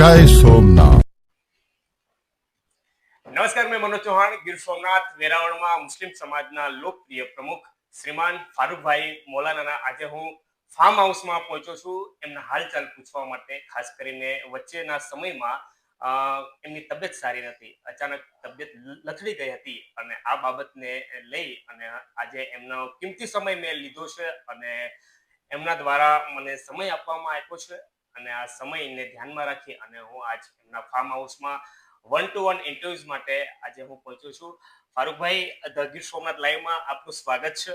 જય સોમનાથ. નમસ્કાર, મેં મનોજ ચૌહાણ, ગીર સોમનાથ, વેરાવળમાં મુસ્લિમ સમાજના લોકપ્રિય પ્રમુખ શ્રીમાન ફારૂકભાઈ મોલાનાના આજે હું ફાર્મ હાઉસમાં પહોંચ્યો છું. એમના હાલચાલ પૂછવા માટે, ખાસ કરીને વચ્ચેના સમયમાં એમની તબિયત સારી નથી. અચાનક તબિયત લથડી ગઈ હતી અને આ બાબતને લઈ અને આજે એમનો કિંમતી સમય મેં લીધો છે અને એમના દ્વારા મને સમય આપવામાં આવ્યો છે. અને આ સમયને ધ્યાનમાં રાખી અને હું આજ એમના ફાર્મ હાઉસમાં વન ટુ વન ઇન્ટરવ્યુઝ માટે આજે હું પહોંચ્યો છું. ફારૂકભાઈ ધ ગીર સોમનાથ લાઈવમાં આપનું સ્વાગત છે.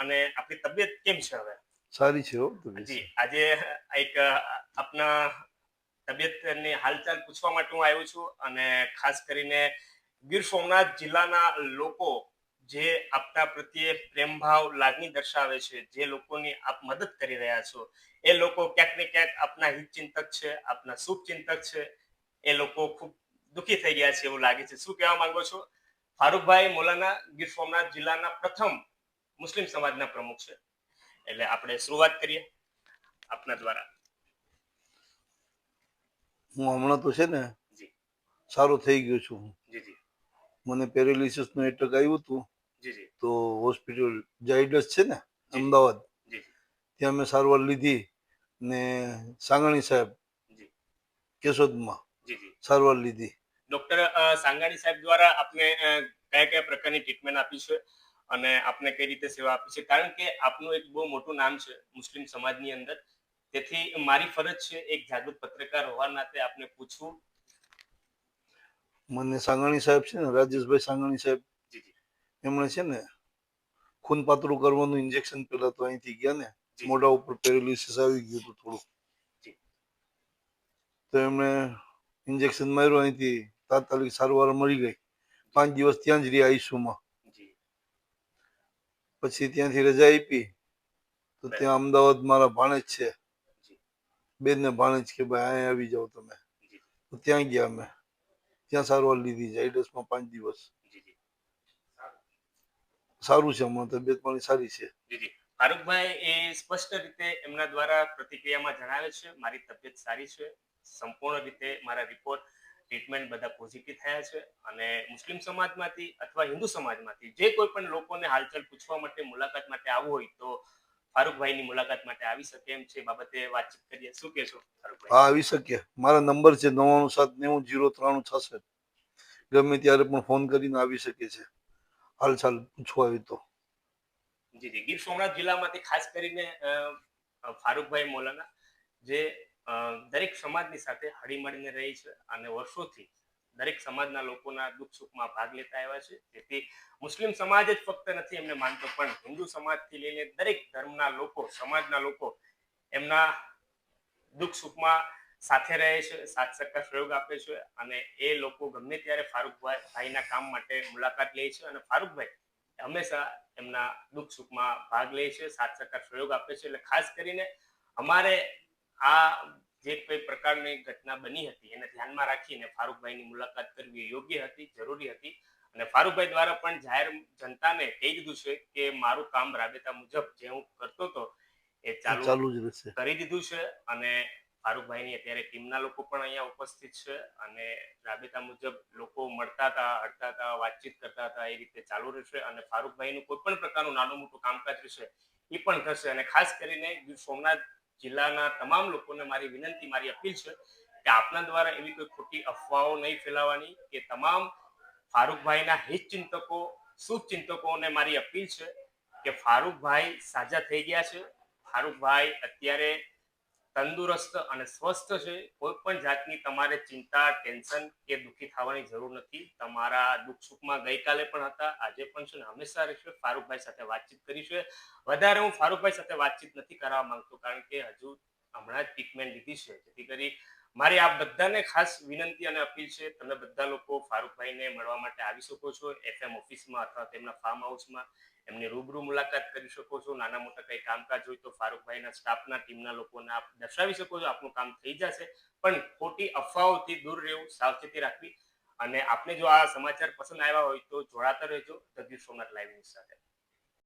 અને આપની તબિયત કેમ છે હવે? સારી છે જી આજે એક આપના તબિયતની હાલચાલ પૂછવા માટે હું આવ્યો છું અને ખાસ કરીને ગીર સોમનાથ જિલ્લાના લોકો જે આપના પ્રત્યે પ્રેમભાવ લાગણી દર્શાવે છે જે લોકોની આપ મદદ કરી રહ્યા છો એ લોકો ક્યાંક ને ક્યાંક આપના હિતચિંતક છે આપના શુભ ચિંતક છે એ લોકો ખૂબ દુઃખી થઈ ગયા છે એવું લાગે છે. શું કહેવા માંગો છો? ફારૂકભાઈ મોલાના ગીર સોમનાથ જિલ્લાના પ્રથમ મુસ્લિમ સમાજના પ્રમુખ છે. એટલે આપણે શરૂઆત કરીએ આપના દ્વારા. હું હમણાં તો છે ને જી. સારો થઈ ગયો છું. જી જી. મને પેરેલિસિસનું એટક આવ્યું હતું. તો હોસ્પિટલ જાયડસ છે ને અમદાવાદ. ત્યાં મેં સારવાર લીધી ને સાંગાણી સાહેબ કેશોદમાં સારવાર લીધી. ડોક્ટર સાંગાણી સાહેબ દ્વારા આપને કયા કયા પ્રકારની ટ્રીટમેન્ટ આપી છે અને આપને કઈ રીતે સેવા આપી છે? કારણ કે આપનું એક બહુ મોટું નામ છે મુસ્લિમ સમાજની અંદર. તેથી મારી ફરજ છે એક જાગૃત પત્રકાર હોવા નાતે આપને પૂછવું. મને સાંગાણી સાહેબ છે ને રાજેશભાઈ સાંગાણી સાહેબ એમણે છે ને ખૂન પાતળું કરવાનું ઇન્જેક્શન પેલા તો અહીંથી ગયા ને મોઢા ઉપર પેરેલિસિસ આવી ગયું હતું થોડું તો એમણે ઇન્જેક્શન માર્યું અહીંથી તાત્કાલિક સારવાર મળી ગઈ. પાંચ દિવસ ત્યાં જ રહી આઈસીયુમાં. પછી ત્યાંથી રજા આપી તો ત્યાં અમદાવાદ મારા ભાણેજ છે. બેન ને ભાણેજ કે ભાઈ અહીંયા આવી જાઓ તમે. ત્યાં ગયા અમે. ત્યાં સારવાર લીધી જાયડસમાં પાંચ દિવસ. સારું છે હમણાં તબિયત પાણી સારી છે. જી ફારૂકભાઈ એ સ્પષ્ટ રીતે એમના દ્વારા પ્રતિક્રિયામાં જણાવે છે મારી તબિયત સારી છે સંપૂર્ણ રીતે મારા રિપોર્ટ ટ્રીટમેન્ટ બધા પોઝિટિવ થયા છે અને મુસ્લિમ સમાજમાંથી અથવા હિન્દુ સમાજમાંથી જે કોઈ પણ લોકોને હાલચાલ પૂછવા માટે મુલાકાત માટે આવવું હોય તો ફારૂકભાઈની મુલાકાત માટે આવી શકે એમ છે. બાબતે વાતચીત કરીએ. શું કહેશો ફારૂકભાઈ? હા આવી શકે મારા નંબર છે નવ્વાણું સાત નેવું જીરો ત્રાણું છસઠ. ગમે ત્યારે પણ ફોન કરીને આવી શકે છે. હાલચાલ પૂછવા હોય તો. જી જી. ગીર સોમનાથ જિલ્લામાંથી ખાસ કરીને ફારૂકભાઈ મોલાના જે દરેક સમાજની સાથે હળીમળીને રહી છે અને વર્ષોથી દરેક સમાજના લોકોના દુઃખ સુખમાં ભાગ લેતા આવ્યા છે. તેથી મુસ્લિમ સમાજ જ ફક્ત નથી, એમને માનતો પણ હિન્દુ સમાજથી લઈને દરેક ધર્મના લોકો, સમાજના લોકો એમના દુઃખ સુખમાં સાથે રહે છે સાથ સરકાર સહયોગ આપે છે અને એ લોકો ગમે ત્યારે ફારૂકભાઈ ભાઈના કામ માટે મુલાકાત લે છે અને ફારૂકભાઈ હંમેશા એમના દુઃખ સુખમાં ભાગ લે છે સાથ સરકાર સહયોગ આપે છે. એટલે ખાસ કરીને અમારે આ જે કોઈ પ્રકારની ઘટના બની હતી એને ધ્યાનમાં રાખીને ફારૂકભાઈની મુલાકાત કરવી યોગ્ય હતી જરૂરી હતી. અને ફારૂકભાઈ દ્વારા પણ જાહેર જનતાને કહી દીધું છે કે મારું કામ રાબેતા મુજબ જે હું કરતો હતો એ ચાલુ કરી દીધું છે અને ફારૂકભાઈની અત્યારે ટીમના લોકો પણ અહીંયા ઉપસ્થિત છે અને રાબેતા મુજબ લોકો મળતા હતા હડતા હતા, વાતચીત કરતા હતા, એ રીતે ચાલુ રહેશે અને ફારૂકભાઈનું કોઈ પણ પ્રકારનું નાનું મોટું કામકાજ રહેશે, એ પણ થશે અને ખાસ કરીને ગીર સોમનાથ જિલ્લાના તમામ લોકોને મારી વિનંતી, મારી અપીલ છે કે આપના દ્વારા એવી કોઈ ખોટી અફવાઓ નહીં ફેલાવાની, કે તમામ ફારૂકભાઈના હિતચિંતકો શુભચિંતકોને મારી અપીલ છે કે ફારૂકભાઈ સાજા થઈ ગયા છે. ફારૂકભાઈ અત્યારે તંદુરસ્ત અને સ્વસ્થ છે કોઈ પણ જાતની તમારે ચિંતા, ટેન્શન કે દુઃખી થવાની જરૂર નથી. તમારા દુઃખ સુખમાં ગઈકાલે પણ હતા, આજે પણ છે ને હંમેશા રહેશે. ફારૂકભાઈ સાથે વાતચીત કરી છે વધારે હું ફારૂકભાઈ સાથે વાતચીત નથી કરવા માંગતો, કારણ કે હજુ હમણાં જ ટ્રીટમેન્ટ લીધી છે. જેથી કરી મારી આ બધાને ખાસ વિનંતી અને અપીલ છે, તમે બધા લોકો ફારૂકભાઈને મળવા માટે આવી શકો છો, એફએમ ઓફિસમાં અથવા તેમના ફાર્મ હાઉસમાં એમની રૂબરૂ મુલાકાત કરી શકો છો. નાના મોટા કંઈ કામકાજ હોય તો ફારૂકભાઈના સ્ટાફના ટીમના લોકોને આપ દર્શાવી શકો છો. આપનું કામ થઈ જશે. પણ ખોટી અફવાઓથી દૂર રહેવું સાવચેતી રાખવી. અને આપને જો આ સમાચાર પસંદ આવ્યા હોય તો જોડાતા રહેજો. ધ સોમનાથ લાઈવ ન્યૂઝ સાથે.